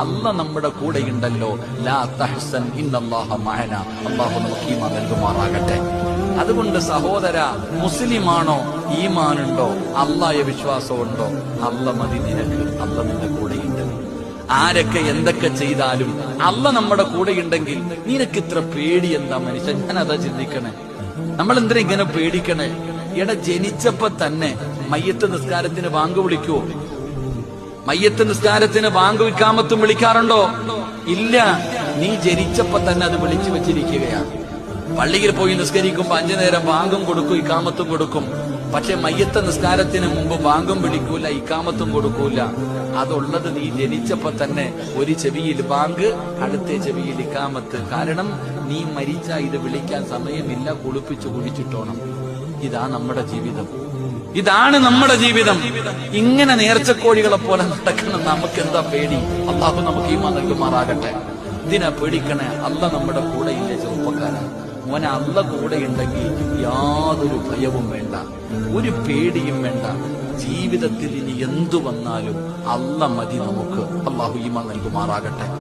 അല്ല നമ്മുടെ കൂടെയുണ്ടല്ലോ. ലാ ഇന്നല്ലാഹ ഈമാൻ നൽകുമാറാകട്ടെ. അതുകൊണ്ട് സഹോദര മുസ്ലിമാണോ ഈമാനുണ്ടോ? അള്ളായ വിശ്വാസമുണ്ടോ? അല്ല മതി നിനക്ക്. അല്ല നിന്റെ കൂടെയുണ്ട്. ആരൊക്കെ എന്തൊക്കെ ചെയ്താലും അല്ല നമ്മുടെ കൂടെയുണ്ടെങ്കിൽ നിനക്ക് ഇത്ര പേടി എന്താ മനുഷ്യൻ ഞാൻ അതാ ചിന്തിക്കണേ. നമ്മൾ എന്തിനാ ഇങ്ങനെ പേടിക്കണേ? എടാ ജനിച്ചപ്പോ തന്നെ മയ്യത്ത് നിസ്കാരത്തിന് ബാങ്ക് വിളിക്കുവോ? മയ്യത്ത് നിസ്കാരത്തിന് ബാങ്ക് വിക്കാമത്തും വിളിക്കാറുണ്ടോ? ഇല്ല. നീ ജനിച്ചപ്പോ തന്നെ അത് വിളിച്ചു വെച്ചിരിക്കുകയാണ്. പള്ളിയിൽ പോയി നിസ്കരിക്കുമ്പോ അഞ്ചു നേരം ബാങ്കും കൊടുക്കും ഇക്കാമത്തും കൊടുക്കും. പക്ഷെ മയ്യത്ത നിസ്കാരത്തിന് മുമ്പ് ബാങ്കും വിളിക്കൂല ഇക്കാമത്തും കൊടുക്കൂല. അതുള്ളത് നീ ജനിച്ചപ്പോ തന്നെ ഒരു ചെവിയിൽ ബാങ്ക് അടുത്ത ചെവിയിൽ ഇക്കാമത്ത്. കാരണം നീ മരിച്ച ഇത് വിളിക്കാൻ സമയമില്ല കുളിപ്പിച്ചു കുടിച്ചിട്ടോണം. ഇതാ നമ്മുടെ ജീവിതം. ഇതാണ് നമ്മുടെ ജീവിതം. ഇങ്ങനെ നേർച്ചക്കോഴികളെ പോലെ നടക്കണം. നമുക്ക് എന്താ പേടി? അള്ളാഹു നമുക്ക് ഈ നൽകുമാറാകട്ടെ ഇതിനാ പേടിക്കണേ അല്ല നമ്മുടെ കൂടെ ഇല്ല ചെറുപ്പക്കാരൻ? മോനെ അല്ല കൂടെ ഉണ്ടെങ്കിൽ യാതൊരു ഭയവും വേണ്ട. ഒരു പേടിയും വേണ്ട. ജീവിതത്തിൽ ഇനി എന്തു വന്നാലും അല്ല മതി നമുക്ക്. അള്ളാഹു ഈമ നൽകുമാറാകട്ടെ.